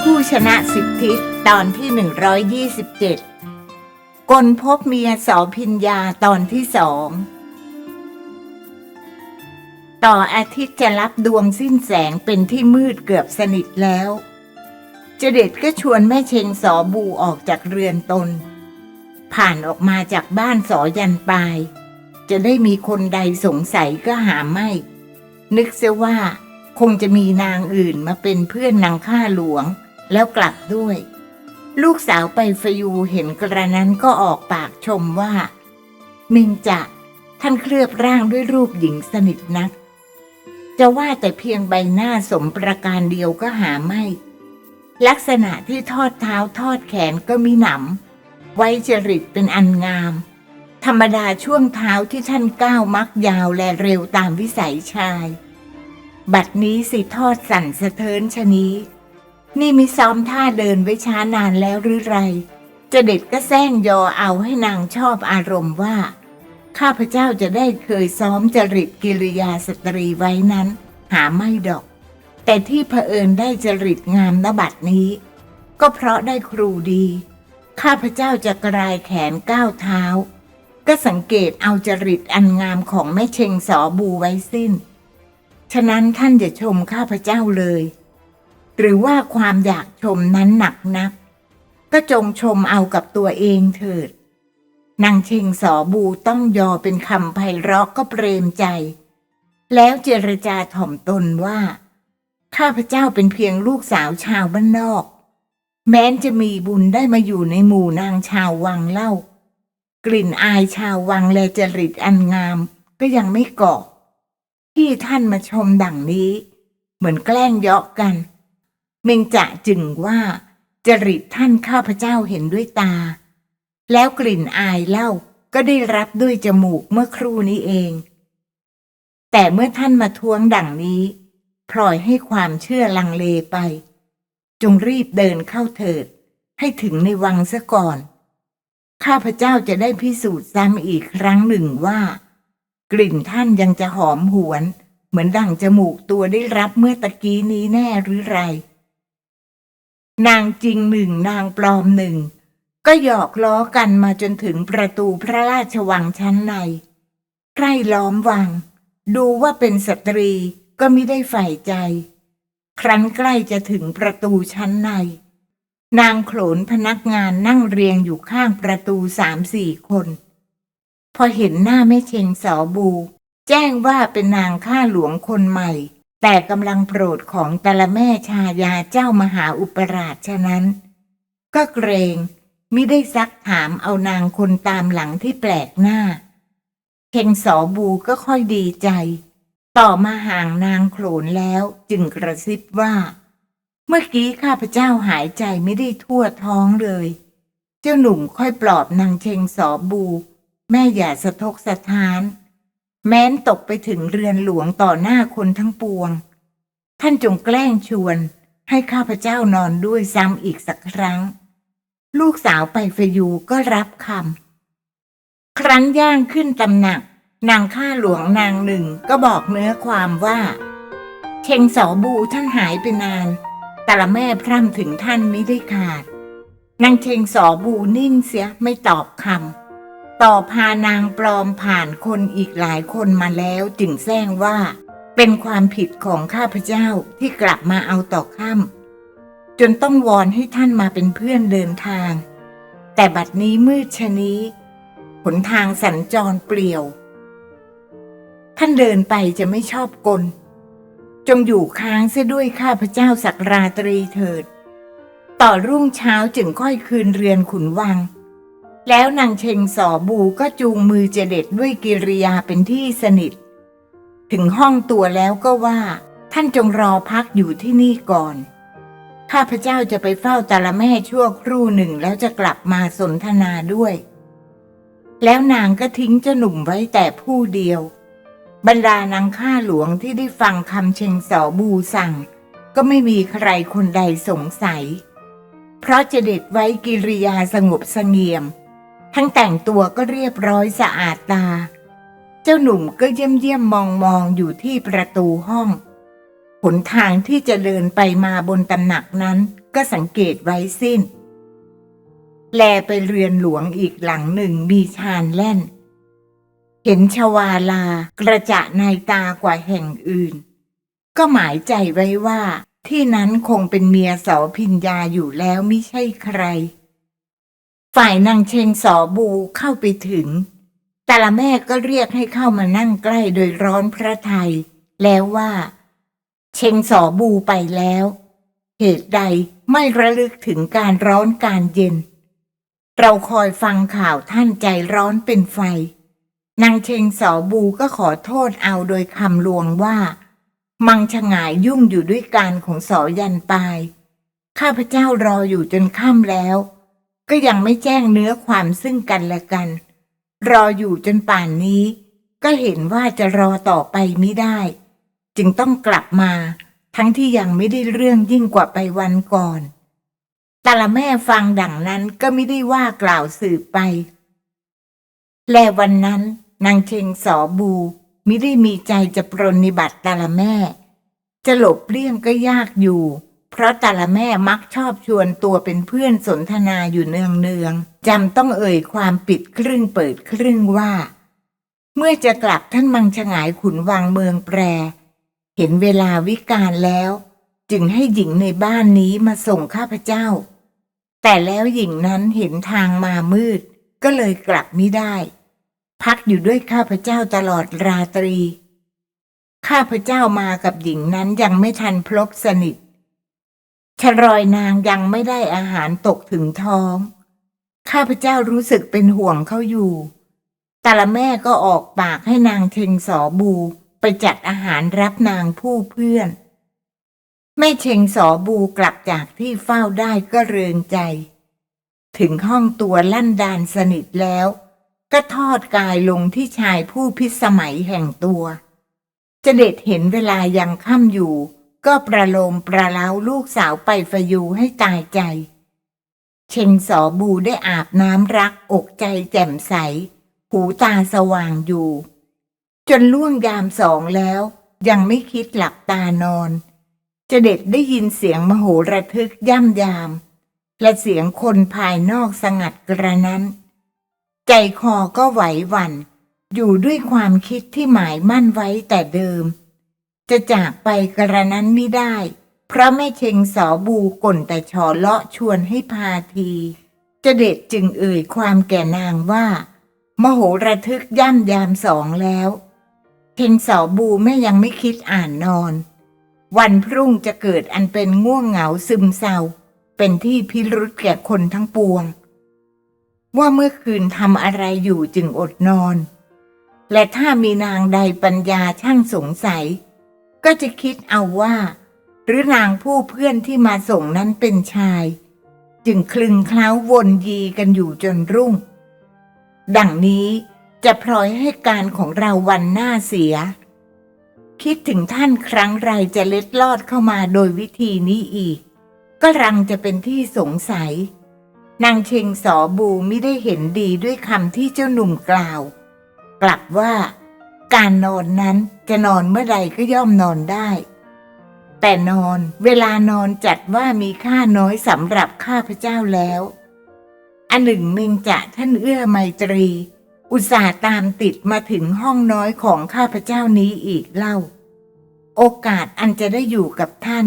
ผู้ชนะสิบทิศตอนที่ 127กลพบเมียสอพิญญาตอนที่สอง ต่ออาทิตย์จะรับดวงสิ้นแสงเป็นที่มืดเกือบสนิทแล้ว เจเด็ดก็ชวนแม่เชงสอบูออกจากเรือนตน ผ่านออกมาจากบ้านสอยันปลายจะได้มีคนใดสงสัยก็หาไม่ นึกเสียว่าคงจะมีนางอื่นมาเป็นเพื่อนนางข้าหลวง แล้วกลับด้วย ลูกสาวไปฟยูเห็นกระนั้นก็ออกปากชมว่า มิงจะท่านเคลือบร่างด้วยรูปหญิงสนิทนัก จะว่าแต่เพียงใบหน้าสมประการเดียวก็หาไม่ ลักษณะที่ทอดเท้าทอดแขนก็มีหนำไว้จริตเป็นอันงาม ธรรมดาช่วงเท้าที่ท่านก้าวมักยาวและเร็วตามวิสัยชาย บัดนี้สิทอดสั่นสะเทินชนี้ นี่มีซ้อมท่าเดินไว้ช้านานแล้วหรือไร จะเด็ดก็แซงยอเอาให้นางชอบอารมณ์ว่า ข้าพเจ้าจะได้เคยซ้อมจริตกิริยาสตรีไว้นั้น หาไม่ดอก แต่ที่เผอิญได้จริตงามนบัดนี้ ก็เพราะได้ครูดี ข้าพเจ้าจะกรายแขนก้าวเท้า ก็สังเกตเอาจริตอันงามของแม่เชงสอบูไว้สิ้น ฉะนั้นท่านอย่าชมข้าพเจ้าเลย หรือว่าความอยากชมนั้นหนักนัก ก็จงชมเอากับตัวเองเถิด นางเชงสอบูต้องยอเป็นคำไพเราะก็เปรมใจ แล้วเจรจาถ่อมตนว่า ข้าพเจ้าเป็นเพียงลูกสาวชาวบ้านนอก แม้นจะมีบุญได้มาอยู่ในหมู่นางชาววังเล่า กลิ่นอายชาววังและจริตอันงามก็ยังไม่เกาะที่ท่านมาชมดังนี้ เหมือนแกล้งเยาะกัน เมงจะจึงว่าจริตท่านข้าพเจ้าเห็นด้วยตา แล้วกลิ่นอายเล่าก็ได้รับด้วยจมูกเมื่อครู่นี้เอง แต่เมื่อท่านมาทวงดังนี้พลอยให้ความเชื่อลังเลไป จงรีบเดินเข้าเถิด ให้ถึงในวังซะก่อน ข้าพเจ้าจะได้พิสูจน์ซ้ำอีกครั้งหนึ่งว่า กลิ่นท่านยังจะหอมหวน เหมือนดั่งจมูกตัวได้รับเมื่อตะกี้นี้แน่หรือไร นางจริงหนึ่งนางปลอมหนึ่ง ก็หยอกล้อกันมาจนถึงประตูพระราชวังชั้นในใกล้ล้อมวัง ดูว่าเป็นสตรีก็ไม่ได้ใฝ่ใจ ครั้นใกล้จะถึงประตูชั้นใน นางโขนพนักงานนั่งเรียงอยู่ข้างประตูสามสี่คน พอเห็นหน้าแม่เชงสอบู แจ้งว่าเป็นนางข้าหลวงคนใหม่ แต่กำลังโปรดของต่ละแม่ชายาเจ้ามหาอุปราชฉะนั้น ก็เกรงมิได้ซักถามเอานางคนตามหลังที่แปลกหน้าเชงสอบูก็ค่อยดีใจ ต่อมาห่างนางโขนแล้วจึงกระซิบว่า เมื่อกี้ข้าพเจ้าหายใจไม่ได้ทั่วท้องเลย เจ้าหนุ่มค่อยปลอบนางเชงสอบู แม่อย่าสะทกสะท้าน แม้นตกไปถึงเรือนหลวงต่อหน้าคนทั้งปวง ท่านจงแกล้งชวน ให้ข้าพเจ้านอนด้วยซ้ำอีกสักครั้ง ลูกสาวไปฟยูก็รับคำครั้นย่างขึ้นตำหนัก นางข้าหลวงนางหนึ่งก็บอกเนื้อความว่า เชงสอบูท่านหายไปนาน แต่ละแม่พร่ำถึงท่านไม่ได้ขาด นางเชงสอบูนิ่งเสียไม่ตอบคำต่อพานางปลอมผ่านคนอีกหลายคนมาแล้วจึงแซงว่า เป็นความผิดของข้าพเจ้าที่กลับมาเอาต่อค่ำจนต้องวอนให้ท่านมาเป็นเพื่อนเดินทาง แต่บัดนี้มืดชะนี้หนทางสัญจรเปลี่ยว ท่านเดินไปจะไม่ชอบกล จงอยู่ค้างเสียด้วยข้าพเจ้าสักราตรีเถิด ต่อรุ่งเช้าจึงค่อยคืนเรือนขุนวัง แล้วนางเชงสอบูก็จูงมือเจเด็ดด้วยกิริยาเป็นที่สนิท ถึงห้องตัวแล้วก็ว่า ท่านจงรอพักอยู่ที่นี่ก่อน ข้าพเจ้าจะไปเฝ้าตาละแม่ชั่วครู่หนึ่งแล้วจะกลับมาสนทนาด้วย แล้วนางก็ทิ้งเจ้าหนุ่มไว้แต่ผู้เดียว บรรดานางข้าหลวงที่ได้ฟังคำเชงสอบูสั่ง ก็ไม่มีใครคนใดสงสัย เพราะเจเด็ดไว้กิริยาสงบสงี่ยม ทั้งแต่งตัวก็เรียบร้อยสะอาดตา เจ้าหนุ่มก็เยี่ยมเยี่ยมมองมองอยู่ที่ประตูห้อง หนทางที่จะเดินไปมาบนตำหนักนั้นก็สังเกตไว้สิ้น แลไปเรือนหลวงอีกหลังหนึ่งมีชานแล่น เห็นชวาลากระจะในตากว่าแห่งอื่น ก็หมายใจไว้ว่า ที่นั้นคงเป็นเมียสอพิญญาอยู่แล้วไม่ใช่ใคร ฝ่ายนางเชงสอบูเข้าไปถึง แต่ละแม่ก็เรียกให้เข้ามานั่งใกล้โดยร้อนพระไทย แล้วว่า เชงสอบูไปแล้ว เหตุใดไม่ระลึกถึงการร้อนการเย็น เราคอยฟังข่าวท่านใจร้อนเป็นไฟ นางเชงสอบูก็ขอโทษเอาโดยคำลวงว่า มังฉงายยุ่งอยู่ด้วยการของสอยันปาย ข้าพเจ้ารออยู่จนค่ำแล้ว ก็ยังไม่แจ้งเนื้อความซึ่งกันและกัน รออยู่จนป่านนี้ ก็เห็นว่าจะรอต่อไปไม่ได้ จึงต้องกลับมา ทั้งที่ยังไม่ได้เรื่องยิ่งกว่าไปวันก่อนต่ละแม่ฟังดังนั้นก็ไม่ได้ว่ากล่าวสืบไป และวันนั้น นางเชงสอบูมิได้มีใจจะปรนนิบัติต่ละแม่ จะหลบเลี่ยงก็ยากอยู่ เพราะต่ละแม่มักชอบชวนตัวเป็นเพื่อนสนทนาอยู่เนืองเนืองๆจำต้องเอ่ยความปิดครึ่งเปิดครึ่งว่า เมื่อจะกลับท่านมังฉงายขุนวังเมืองแปร เห็นเวลาวิกาลแล้ว จึงให้หญิงในบ้านนี้มาส่งข้าพเจ้า แต่แล้วหญิงนั้นเห็นทางมามืด ก็เลยกลับไม่ได้ พักอยู่ด้วยข้าพเจ้าตลอดราตรี ข้าพเจ้ามากับหญิงนั้นยังไม่ทันพลบสนิทชรอยนางยังไม่ได้อาหารตกถึงท้อง ข้าพเจ้ารู้สึกเป็นห่วงเขาอยู่แต่ละแม่ก็ออกปากให้นางเทงสอบูไปจัดอาหารรับนางผู้เพื่อน แม่เชงสอบูกลับจากที่เฝ้าได้ก็เริงใจ ถึงห้องตัวลั่นดานสนิทแล้ว ก็ทอดกายลงที่ชายผู้พิสมัยแห่งตัวจเด็ดเห็นเวลายังค่ำอยู่ ก็ประโลมประเล้าลูกสาวไปฟยูให้ตายใจ เชงสอบูได้อาบน้ำรักอกใจแจ่มใส หูตาสว่างอยู่ จนล่วงยามสองแล้ว ยังไม่คิดหลับตานอนจเด็ดได้ยินเสียงมโหระทึกย่ำยาม และเสียงคนภายนอกสงัดกระนั้น ใจคอก็ไหวหวัน่น อยู่ด้วยความคิดที่หมายมั่นไว้แต่เดิม จะจากไปกระนั้นไม่ได้เพราะแม่เชงสอบูก่นแต่ชอเลาะชวนให้พาทีจะเด็ดจึงเอ่ยความแก่นางว่า มโหระทึกย่ำยามสองแล้วเชงสอบูแม่ยังไม่คิดอ่านนอน วันพรุ่งจะเกิดอันเป็นง่วงเหงาซึมเศร้า เป็นที่พิรุษแก่คนทั้งปวง ว่าเมื่อคืนทำอะไรอยู่จึงอดนอน และถ้ามีนางใดปัญญาช่างสงสัย ก็จะคิดเอาว่า หรือนางผู้เพื่อนที่มาส่งนั้นเป็นชาย จึงคลึงเคล้าวนยีกันอยู่จนรุ่ง ดังนี้จะพลอยให้การของเราวันหน้าเสีย คิดถึงท่านครั้งไรจะเล็ดลอดเข้ามาโดยวิธีนี้อีก ก็รังจะเป็นที่สงสัย นางเชงสอบูไม่ได้เห็นดีด้วยคำที่เจ้าหนุ่มกล่าว กลับว่าการนอนนั้นจะนอนเมื่อใดก็ย่อมนอนได้ แต่นอนเวลานอนจัดว่ามีค่าน้อยสำหรับข้าพเจ้าแล้ว อันหนึ่งเมงจะท่านเอื้อไมตรี อุตส่าห์ตามติดมาถึงห้องน้อยของข้าพเจ้านี้อีกเล่า โอกาสอันจะได้อยู่กับท่าน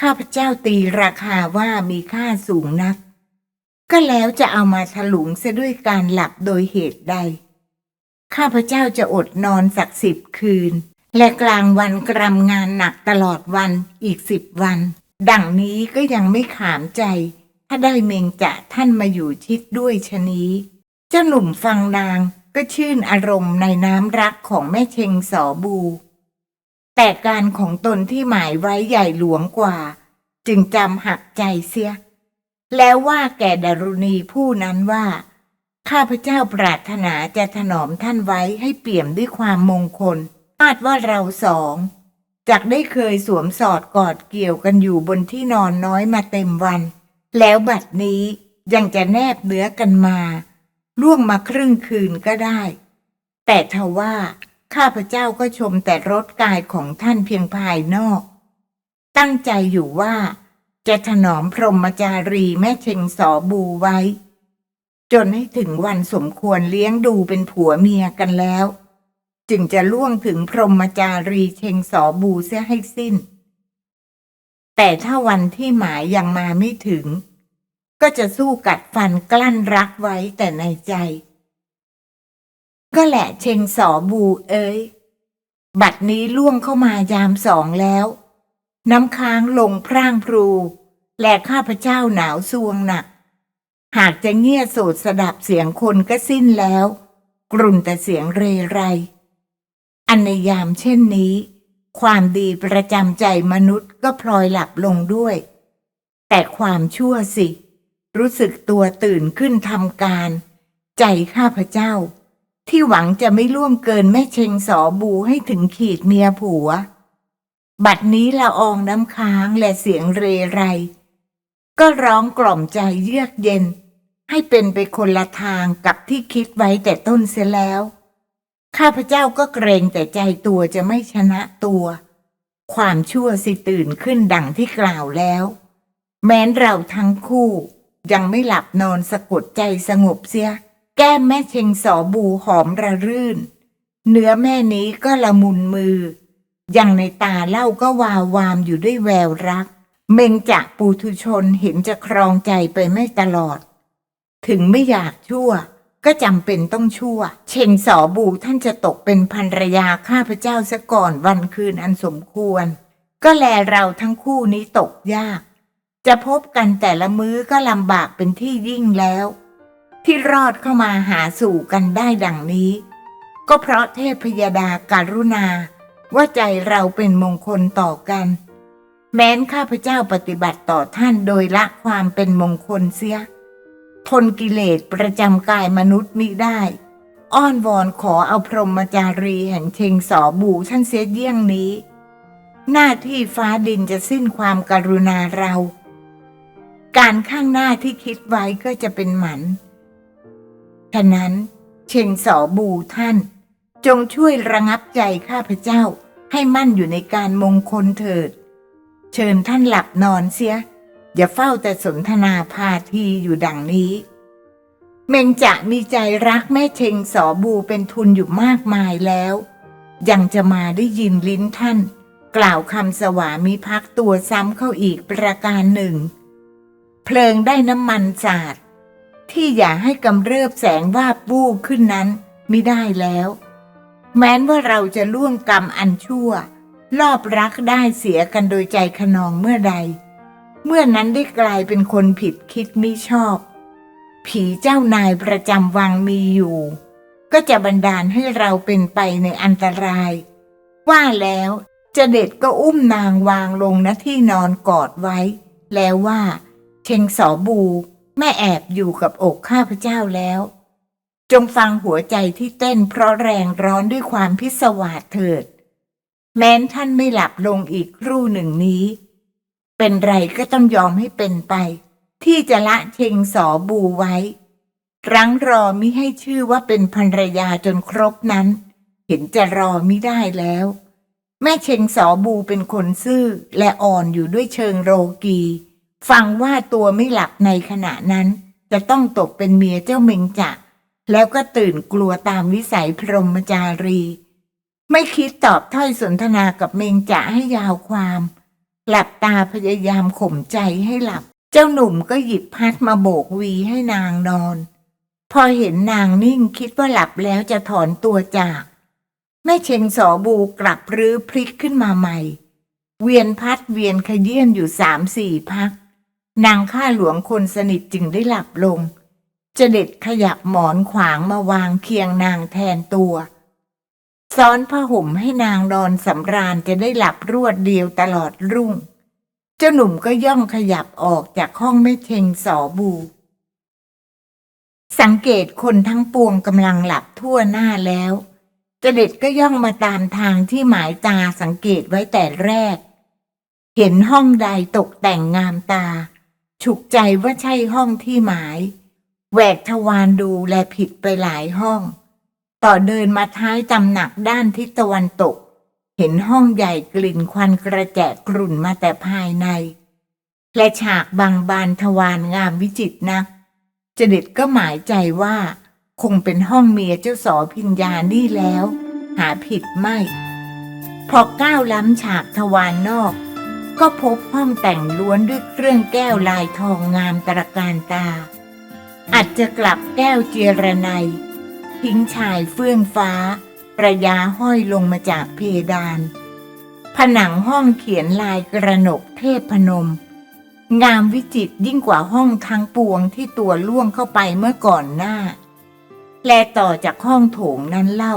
ข้าพเจ้าตีราคาว่ามีค่าสูงนัก ก็แล้วจะเอามาถลุงเสียด้วยการหลับโดยเหตุใด ข้าพเจ้าจะอดนอนสักสิบคืน และกลางวันกรำงานหนักตลอดวันอีกสิบวัน ดังนี้ก็ยังไม่ขามใจ ถ้าได้เมงจะท่านมาอยู่ชิดด้วยชะนี้ เจ้าหนุ่มฟังนางก็ชื่นอารมณ์ในน้ำรักของแม่เชงสอบู แต่การของตนที่หมายไว้ใหญ่หลวงกว่า จึงจำหักใจเสีย แล้วว่าแก่ดารุณีผู้นั้นว่า ข้าพเจ้าปรารถนาจะถนอมท่านไว้ให้เปี่ยมด้วยความมงคลอาจว่าเราสองจากได้เคยสวมสอดกอดเกี่ยวกันอยู่บนที่นอนน้อยมาเต็มวัน แล้วบัดนี้ยังจะแนบเนื้อกันมา ล่วงมาครึ่งคืนก็ได้ แต่ทว่าข้าพเจ้าก็ชมแต่รสกายของท่านเพียงภายนอก ตั้งใจอยู่ว่า จะถนอมพรหมจารีแม่เชงสอบูไว้ จนให้ถึงวันสมควรเลี้ยงดูเป็นผัวเมียกันแล้ว จึงจะล่วงถึงพรหมจารีเชงสอบูเสียให้สิ้น แต่ถ้าวันที่หมายยังมาไม่ถึง ก็จะสู้กัดฟันกลั้นรักไว้แต่ในใจ ก็แหละเชงสอบูเอ้ยบัดนี้ล่วงเข้ามายามสองแล้ว น้ำค้างลงพร่างพรูและข้าพเจ้าหนาวซวงหนัก หากจะเงียโสดสดับเสียงคนก็สิ้นแล้วกรุ่นแต่เสียงเรไร อันในยามเช่นนี้ ความดีประจำใจมนุษย์ก็พลอยหลับลงด้วย แต่ความชั่วสิ รู้สึกตัวตื่นขึ้นทำการ ใจข้าพเจ้า ที่หวังจะไม่ล่วงเกินแม่เชงสอบูให้ถึงขีดเมียผัว บัดนี้ละอองน้ำค้างและเสียงเรไร ก็ร้องกล่อมใจเยือกเย็น ให้เป็นไปคนละทางกับที่คิดไว้แต่ต้นเสียแล้ว ข้าพเจ้าก็เกรงแต่ใจตัวจะไม่ชนะตัว ความชั่วสิตื่นขึ้นดังที่กล่าวแล้ว แม้นเราทั้งคู่ยังไม่หลับนอนสะกดใจสงบเสีย แก้มแม่เชงสอบูหอมระรื่น เนื้อแม่นี้ก็ละมุนมือ ยังในตาเล่าก็วาววามอยู่ด้วยแววรัก เมงจากปูทุชนเห็นจะครองใจไปไม่ตลอด ถึงไม่อยากชั่ว ก็จำเป็นต้องชั่ว เชงสอบูท่านจะตกเป็นภรรยาข้าพเจ้าซะก่อนวันคืนอันสมควร ก็แลเราทั้งคู่นี้ตกยาก จะพบกันแต่ละมื้อก็ลำบากเป็นที่ยิ่งแล้ว ที่รอดเข้ามาหาสู่กันได้ดังนี้ ก็เพราะเทพยดาการุณา ว่าใจเราเป็นมงคลต่อกัน แม้นข้าพเจ้าปฏิบัติต่อท่านโดยละความเป็นมงคลเสีย ทนกิเลสประจำกายมนุษย์มิได้ อ้อนวอนขอเอาพรหมจารีแห่งเชงสอบูท่านเสียเยี่ยงนี้ หน้าที่ฟ้าดินจะสิ้นความกรุณาเรา การข้างหน้าที่คิดไว้ก็จะเป็นหมัน ฉะนั้นเชงสอบูท่าน จงช่วยระงับใจข้าพเจ้าให้มั่นอยู่ในการมงคลเถิด เชิญท่านหลับนอนเสีย อย่าเฝ้าแต่สนทนาพาทีอยู่ดังนี้ เมงจะมีใจรักแม่เชงสอบูเป็นทุนอยู่มากมายแล้ว ยังจะมาได้ยินลิ้นท่าน กล่าวคำสวามิภักตัวซ้ำเข้าอีกประการหนึ่ง เพลิงได้น้ำมันสาดที่อย่าให้กำเริบแสงวาบวูบขึ้นนั้นไม่ได้แล้ว แม้นว่าเราจะล่วงกรรมอันชั่ว รอบรักได้เสียกันโดยใจขนองเมื่อใด เมื่อนั้นได้กลายเป็นคนผิดคิดไมิชอบ ผีเจ้านายประจำวังมีอยู่ ก็จะบันดาลให้เราเป็นไปในอันตราย ว่าแล้วเจเด็ดก็อุ้มนางวางลงณที่นอนกอดไว้ แล้วว่า เชงสอบู แม่แอบอยู่กับอกข้าพเจ้าแล้ว จงฟังหัวใจที่เต้นเพราะแรงร้อนด้วยความพิศวาสเถิด แม้นท่านไม่หลับลงอีกครู่หนึ่งนี้ เป็นไรก็ต้องยอมให้เป็นไป ที่จะละเชงสอบูไว้ รั้งรอมิให้ชื่อว่าเป็นภรรยาจนครบนั้น เห็นจะรอมิได้แล้ว แม่เชงสอบูเป็นคนซื่อและอ่อนอยู่ด้วยเชิงโรกี ฟังว่าตัวไม่หลับในขณะนั้น จะต้องตกเป็นเมียเจ้าเมงจะ แล้วก็ตื่นกลัวตามวิสัยพรหมจารี ไม่คิดตอบถ้อยสนทนากับเมงจะให้ยาวความ หลับตาพยายามข่มใจให้หลับ เจ้าหนุ่มก็หยิบพัดมาโบกวีให้นางนอน พอเห็นนางนิ่งคิดว่าหลับแล้วจะถอนตัวจาก แม่เชงสอบูกลับรื้อพลิกขึ้นมาใหม่ เวียนพัดเวียนขยื่นอยู่สามสี่พัก นางข้าหลวงคนสนิทจึงได้หลับลง จเด็ดขยับหมอนขวางมาวางเคียงนางแทนตัว ซ้อนผ้าห่มให้นางนอนสำราญจะได้หลับรวดเดียวตลอดรุ่ง เจ้าหนุ่มก็ย่องขยับออกจากห้องแม่เชงสอบู สังเกตคนทั้งปวงกำลังหลับทั่วหน้าแล้วเจเด็ดก็ย่องมาตามทางที่หมายตาสังเกตไว้แต่แรก เห็นห้องใดตกแต่งงามตา ฉุกใจว่าใช่ห้องที่หมาย แหวกทวารดูแลผิดไปหลายห้อง ต่อเดินมาท้ายตำหนักด้านทิศตะวันตก เห็นห้องใหญ่กลิ่นควันกระแจกกรุ่นมาแต่ภายใน และฉากบางบานทวารงามวิจิตรนักจด็ดก็หมายใจว่า คงเป็นห้องเมียเจ้าสอพิญญานี่แล้ว หาผิดไม่ พอก้าวล้ำฉากทวารนอก ก็พบห้องแต่งล้วนด้วยเครื่องแก้วลายทองงามตระการตา อาจจะกลับแก้วเจรไนยทิ้งชายเฟื่องฟ้า ประยาห้อยลงมาจากเพดาน ผนังห้องเขียนลายกระหนกเทพพนม งามวิจิตยิ่งกว่าห้องทั้งปวงที่ตัวล่วงเข้าไปเมื่อก่อนหน้า แลต่อจากห้องโถงนั้นเล่า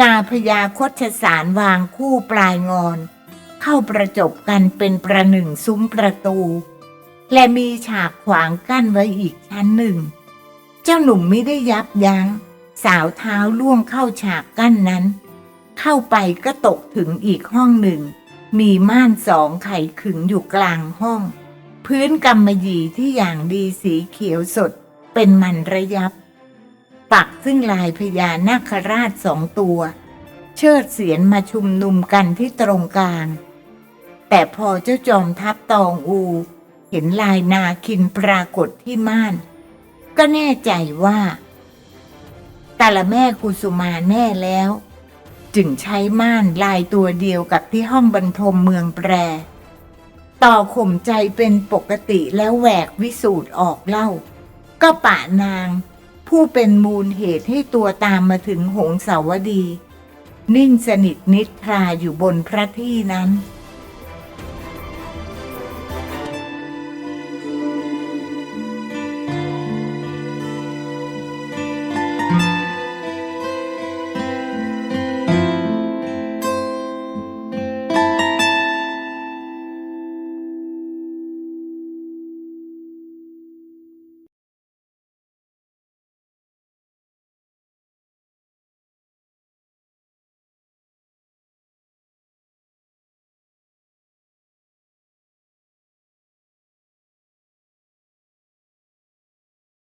งาพญาคดสารวางคู่ปลายงอน เข้าประจบกันเป็นประหนึ่งซุ้มประตู และมีฉากขวางกั้นไว้อีกชั้นหนึ่ง เจ้าหนุ่มไม่ได้ยับยัง้ง สาวเท้าล่วงเข้าฉากกั้นนั้น เข้าไปก็ตกถึงอีกห้องหนึ่ง มีม่านสองไขขึงอยู่กลางห้อง พื้นกำมะหยี่ที่อย่างดีสีเขียวสดเป็นมันระยับ ปักซึ่งลายพญานาคราชสองตัว เชิดเสียนมาชุมนุมกันที่ตรงกลาง แต่พอเจ้าจอมทัพตองอู เห็นลายนาคินปรากฏที่ม่าน ก็แน่ใจว่าตาละแม่กุสุมาแน่แล้ว จึงใช้ม่านลายตัวเดียวกับที่ห้องบรรทมเมืองแปร ต่อข่มใจเป็นปกติแล้วแหวกวิสูตรออกเล่า ก็ปะนาง ผู้เป็นมูลเหตุให้ตัวตามมาถึงหงสาวดี นิ่งสนิทนิทราอยู่บนพระที่นั้น